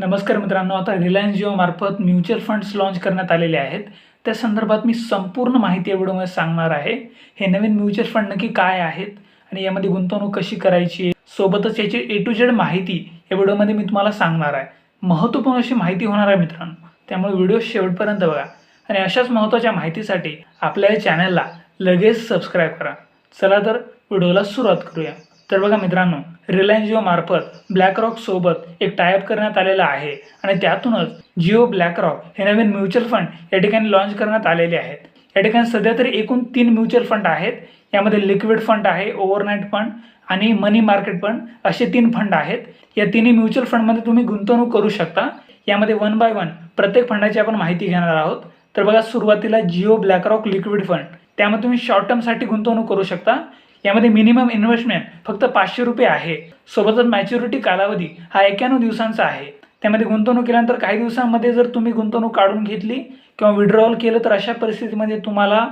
नमस्कार मित्रांनो आता रिलायन्स जिओमार्फत म्युच्युअल फंड्स लॉन्च करण्यात आलेले आहेत. त्या संदर्भात मी संपूर्ण माहिती या व्हिडिओमध्ये सांगणार आहे. हे नवीन म्युच्युअल फंड नक्की काय आहेत आणि यामध्ये गुंतवणूक कशी करायची आहे सोबतच याची ए टू जेड माहिती या व्हिडिओमध्ये मी तुम्हाला सांगणार आहे. महत्त्वपूर्ण अशी माहिती होणार आहे मित्रांनो. त्यामुळे व्हिडिओ शेवटपर्यंत बघा. आणि अशाच महत्त्वाच्या माहितीसाठी आपल्या या चॅनलला लगेच सबस्क्राईब करा. चला तर व्हिडिओला सुरुवात करूया. तर बघा मित्रांनो रिलायन्स जिओ मार्फत ब्लॅकरॉक सोबत एक टायअप करण्यात आलेला आहे आणि त्यातूनच जिओ ब्लॅकरॉक हे नवीन म्युच्युअल फंड या ठिकाणी लॉन्च करण्यात आलेले आहेत. या ठिकाणी सध्या तरी एकूण तीन म्युच्युअल फंड आहेत. यामध्ये लिक्विड फंड आहे ओव्हरनाईट फंड आणि मनी मार्केट फंड असे तीन फंड आहेत. या तिन्ही म्युच्युअल फंडमध्ये तुम्ही गुंतवणूक करू शकता. यामध्ये वन बाय वन प्रत्येक फंडाची आपण माहिती घेणार आहोत. तर बघा सुरुवातीला जिओ ब्लॅकरॉक लिक्विड फंड त्यामध्ये तुम्ही शॉर्ट टर्मसाठी गुंतवणूक करू शकता. यामध्ये मिनिमम इन्व्हेस्टमेंट फक्त पाचशे रुपये आहे. सोबतच मॅच्युरिटी कालावधी हा एक्याण्णव दिवसांचा आहे. त्यामध्ये गुंतवणूक केल्यानंतर काही दिवसांमध्ये जर तुम्ही गुंतवणूक काढून घेतली किंवा विड्रॉल केलं तर अशा परिस्थितीमध्ये तुम्हाला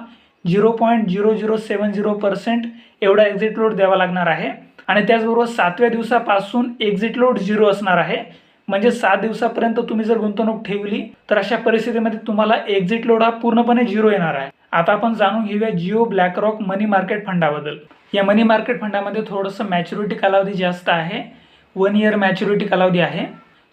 zero point zero zero seven zero percent एवढा एक्झिट लोड द्यावा लागणार आहे. आणि त्याचबरोबर सातव्या दिवसापासून एक्झिट लोड झिरो असणार आहे. म्हणजे सात दिवसापर्यंत तुम्ही जर गुंतवणूक ठेवली तर अशा परिस्थितीमध्ये तुम्हाला एक्झिट लोड हा पूर्णपणे झिरो येणार आहे. आता आपण जाणून घेऊया जिओ ब्लॅकरॉक मनी मार्केट फंडाबद्दल. या मनी मार्केट फंडामध्ये थोडंसं मॅच्युरिटी कालावधी जास्त आहे. वन इयर मॅच्युरिटी कालावधी आहे.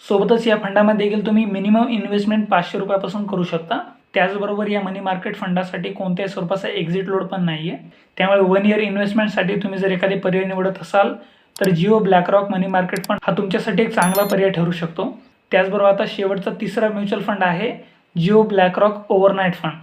सोबतच या फंडामध्ये देखील तुम्ही मिनिमम इन्व्हेस्टमेंट पाचशे रुपयापासून करू शकता. त्याचबरोबर या मनी मार्केट फंडासाठी कोणत्याही स्वरूपाचा एक्झिट लोड पण नाही आहे त्यामुळे वन इयर इन्व्हेस्टमेंटसाठी तुम्ही जर एखादी पर्याय निवडत असाल तर Jio BlackRock money market fund हा तुमच्यासाठी एक चांगला पर्याय ठरू शकतो. त्याचबरोबर आता शेवटचा तिसरा म्युच्युअल फंड आहे जिओ ब्लॅकरॉक ओव्हरनाईट फंड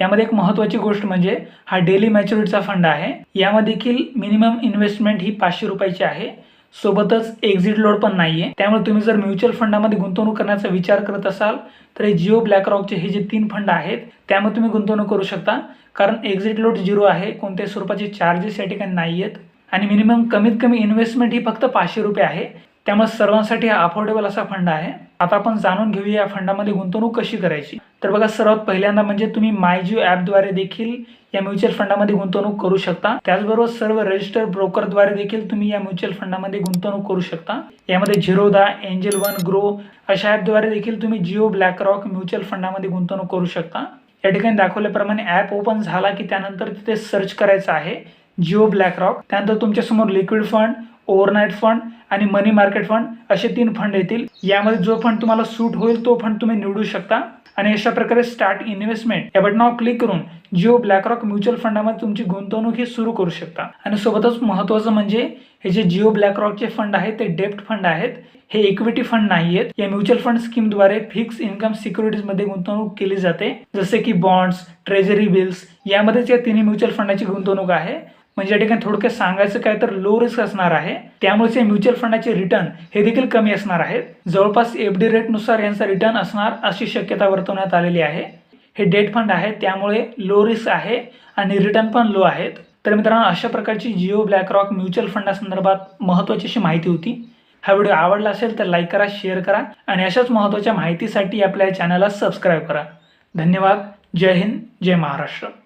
यामध्ये एक महत्त्वाची गोष्ट म्हणजे हा डेली मॅच्युरिटीचा फंड आहे. यामध्ये देखील मिनिमम इन्व्हेस्टमेंट ही पाचशे रुपयाची आहे. सोबतच एक्झिट लोड पण नाही आहे त्यामुळे तुम्ही जर म्युच्युअल फंडामध्ये गुंतवणूक करण्याचा विचार करत असाल तर हे जिओ ब्लॅकरॉकचे हे जे तीन फंड आहेत त्यामध्ये तुम्ही गुंतवणूक करू शकता. कारण एक्झिट लोड झिरो आहे कोणत्याही स्वरूपाचे चार्जेस या ठिकाणी नाही आहेत आणि मिनिमम कमीत कमी इन्व्हेस्टमेंट ही फक्त पाचशे रुपये आहे. त्यामुळे सर्वांसाठी हा अफोर्डेबल असा फंड आहे. आता आपण जाणून घेऊया या फंडामध्ये गुंतवणूक कशी करायची. तर बघा सर्वात पहिल्यांदा म्हणजे तुम्ही मायजिओ ॲपद्वारे देखील या म्युच्युअल फंडामध्ये गुंतवणूक करू शकता. त्याचबरोबर सर्व रजिस्टर ब्रोकरद्वारे देखील तुम्ही या म्युच्युअल फंडामध्ये गुंतवणूक करू शकता. यामध्ये झिरोदा एंजल वन ग्रो अशा ॲपद्वारे देखील तुम्ही जिओ ब्लॅक रॉक म्युच्युअल फंडामध्ये गुंतवणूक करू शकता. या ठिकाणी दाखवल्याप्रमाणे ॲप ओपन झाला की त्यानंतर तिथे सर्च करायचं आहे जिओ ब्लॅक रॉक त्यानंतर तुमच्यासमोर लिक्विड फंड ओव्हरनाईट फंड आणि मनी मार्केट फंड असे तीन फंड येतील. यामध्ये जो फंड तुम्हाला सूट होईल तो फंड तुम्ही निवडू शकता. आणि अशा प्रकारे स्टार्ट इन्व्हेस्टमेंट. या बटनावर क्लिक करून जिओ ब्लॅकरॉक म्युच्युअल फंडामध्ये तुमची गुंतवणूक ही सुरू करू शकता. आणि सोबतच महत्त्वाचं म्हणजे हे जे जिओ ब्लॅकरॉकचे फंड आहेत ते डेप्ट फंड आहेत. हे इक्विटी फंड नाही आहेत या म्युच्युअल फंड स्कीमद्वारे फिक्स इन्कम सिक्युरिटीजमध्ये गुंतवणूक केली जाते. जसे की बॉन्ड्स ट्रेझरी बिल्स यामध्येच या तिन्ही म्युच्युअल फंडाची गुंतवणूक आहे. म्हणजे या ठिकाणी थोडक्यात सांगायचं काय तर लो रिस्क असणार आहे. त्यामुळेच या म्युच्युअल फंडाचे रिटर्न हे देखील कमी असणार आहेत. जवळपास एफ डी रेटनुसार यांचा रिटर्न असणार अशी शक्यता वर्तवण्यात आलेली आहे. हे डेट फंड आहे त्यामुळे लो रिस्क आहे आणि रिटर्न पण लो आहेत. तर मित्रांनो अशा प्रकारची जिओ ब्लॅकरॉक म्युच्युअल फंडासंदर्भात महत्त्वाची अशी माहिती होती. हा व्हिडिओ आवडला असेल तर लाईक करा शेअर करा आणि अशाच महत्त्वाच्या माहितीसाठी आपल्या चॅनलला सबस्क्राईब करा. धन्यवाद. जय हिंद जय महाराष्ट्र.